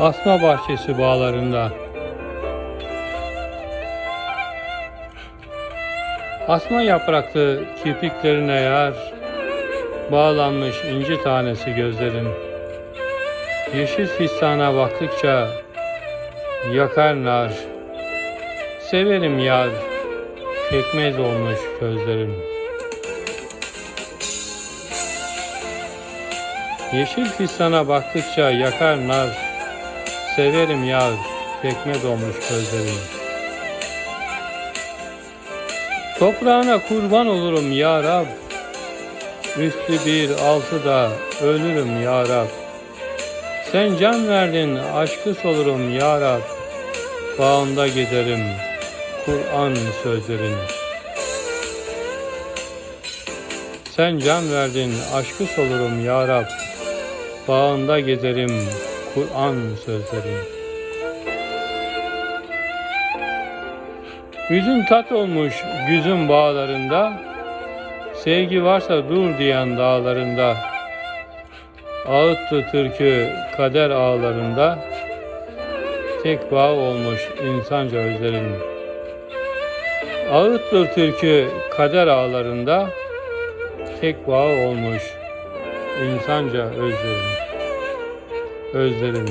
Asma bahçesi bağlarında. Asma yapraklı kirpiklerine yar Bağlanmış inci tanesi gözlerim Yeşil fistana baktıkça Yakar nar. Severim yar Pekmez olmuş gözlerim Yeşil fistana baktıkça yakar nar Severim yar Pekmez olmuş gözlerim. Toprağına kurban olurum ya Rab. Üstü bir altı da ölürüm ya Rab. Sen can verdin aşkı solurum ya Rab. Bağında giderim Kur'an sözlerin Sen can verdin aşkı solurum ya Rab. Bağında gezerim Kur'an sözlerin Yüzün tat olmuş güzün bağlarında Sevgi varsa dur diyen dağlarında Ağıttı türkü kader ağlarında Tek bağ olmuş insanca özlerin Ağıttır türkü kader ağlarında Tek bağ olmuş insanca özlerin Özlerim